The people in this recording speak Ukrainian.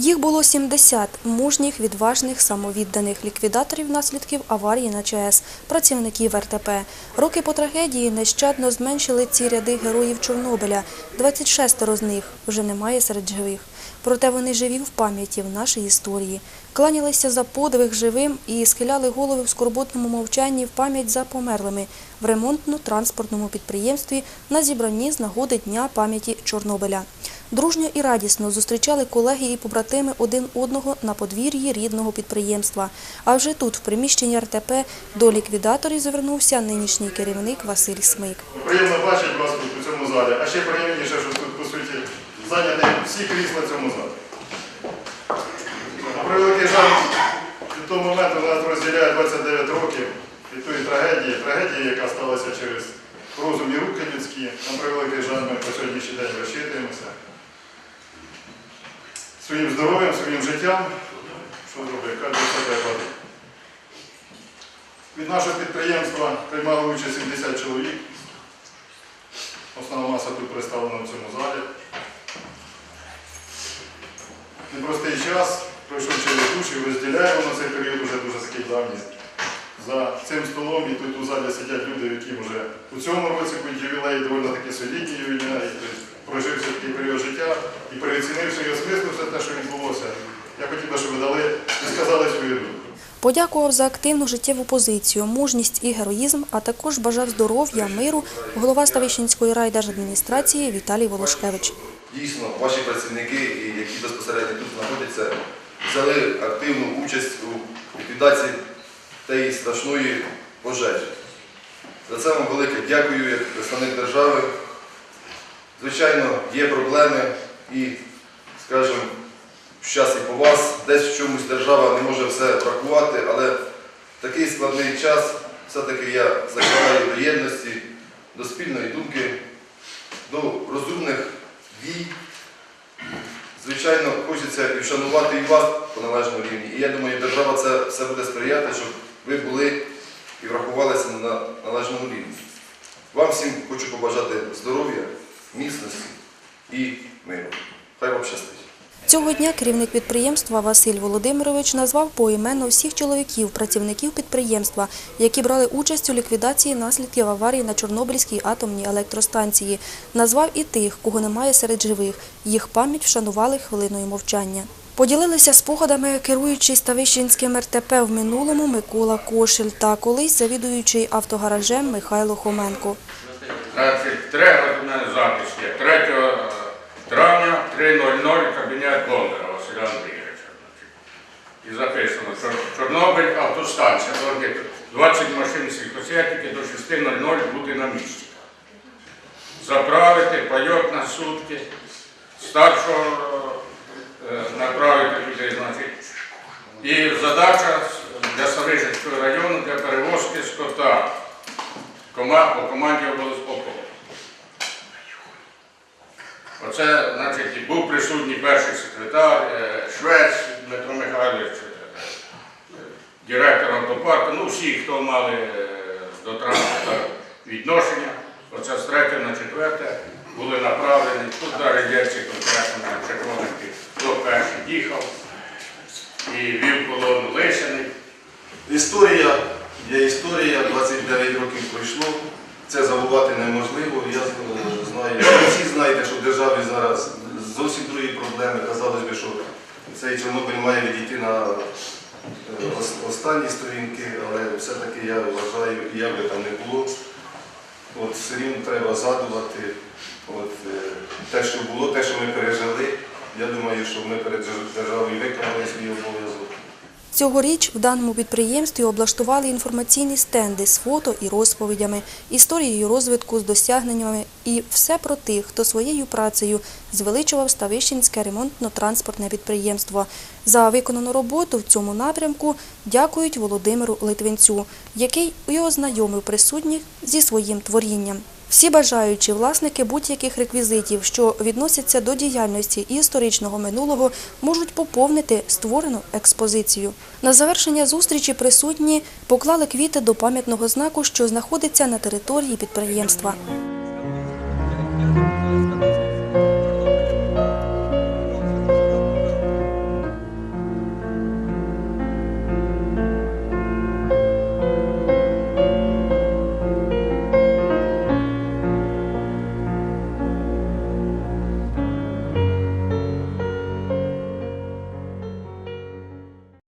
Їх було 70 мужніх, відважних, самовідданих ліквідаторів наслідків аварії на ЧАЕС, працівників РТП. Роки по трагедії нещадно зменшили ці ряди героїв Чорнобиля. 26 з них вже немає серед живих. Проте вони живі в пам'яті в нашій історії. Кланялися за подвиг живим і схиляли голови в скорботному мовчанні в пам'ять за померлими в ремонтно-транспортному підприємстві на зібранні з нагоди Дня пам'яті Чорнобиля. Дружньо і радісно зустрічали колеги і побратими один одного на подвір'ї рідного підприємства. А вже тут, в приміщенні РТП, до ліквідаторів звернувся нинішній керівник Василь Смик. Приємно бачити вас тут у цьому залі, а ще приємніше, що тут, по суті, зайняті всі крісла в цьому залі. Превеликий жаль, від того моменту нас розділяє 29 років від тої трагедії, трагедії, яка сталася через розум і руки людські. На превеликий жаль, ми по сьогоднішній день розчитуємося. Своїм здоров'ям, своїм життям, що до себе падає. Від нашого підприємства приймали участь 70 чоловік. Основна маса тут представлена в цьому залі. Непростий час, пройшов через душ і розділяє воно цей період вже дуже такий давній. За цим столом і тут у залі сидять люди, які вже у цьому році будуть ювілеї, доволі таки солідні ювілеї, проживши такий період життя і переоцінивши і осмисливши те, що відбулося. Я хотів би, щоб ви дали і сказали свою думку. Подякував за активну життєву позицію, мужність і героїзм, а також бажав здоров'я, миру голова Ставищенської райдержадміністрації Віталій Волошкевич. Дійсно, ваші працівники, які безпосередньо тут знаходяться, взяли активну участь у ліквідації тієї страшної пожежі. За це вам велике дякую як представник держави. Звичайно, є проблеми і, скажімо, щас і по вас, десь в чомусь держава не може все врахувати, але такий складний час все-таки я закликаю до єдності, до спільної думки, до розумних дій. Звичайно, хочеться і вшанувати і вас по належному рівні. І я думаю, держава це все буде сприяти, щоб ви були і врахувалися на належному рівні. Вам всім хочу побажати здоров'я, міцності і миру. Хай вам щастить. Цього дня керівник підприємства Василь Володимирович назвав поіменно всіх чоловіків, працівників підприємства, які брали участь у ліквідації наслідків аварії на Чорнобильській атомній електростанції. Назвав і тих, кого немає серед живих. Їх пам'ять вшанували хвилиною мовчання. Поділилися спогадами керуючий Ставищенським РТП в минулому Микола Кошель та колись завідуючий автогаражем Михайло Хоменко. Значить, треба мене запис є. 3 травня 3.00 кабінет Бондаря Василя Андрійовича. І записано, що Чорнобиль автостанція, 20 машин сількосятики до 6.00 бути на місці. Заправити пайок на сутки, старшого е, направити туди, значить. І задача для Савижицького району для перевозки скота кома- по команді обов'язково. Оце, значить, був присутній перший секретар, е, Швець Дмитро Михайлович, е, директор автопарку, ну всі, хто мали е, до транспорту відношення. Оце з 3 на 4 були направлені. Тут навіть є конкретно на червоники, хто перший їхав і вів колону Лисяний. 9 років пройшло, це забувати неможливо. Я е, знаю, всі знаєте, що в державі зараз зовсім другі проблеми. Казалось би, що цей Чорнобиль має відійти на е, останні сторінки, але все-таки я вважаю, як би там не було. От все рівно треба згадувати От, е, те, що було, те, що ми пережили. Я думаю, що ми перед державою виконали свій обов'язок. Цьогоріч в даному підприємстві облаштували інформаційні стенди з фото і розповідями, історією розвитку з досягненнями і все про тих, хто своєю працею звеличував Ставищенське ремонтно-транспортне підприємство. За виконану роботу в цьому напрямку дякують Володимиру Литвинцю, який і ознайомив присутніх зі своїм творінням. Всі бажаючі власники будь-яких реквізитів, що відносяться до діяльності і історичного минулого, можуть поповнити створену експозицію. На завершення зустрічі присутні поклали квіти до пам'ятного знаку, що знаходиться на території підприємства.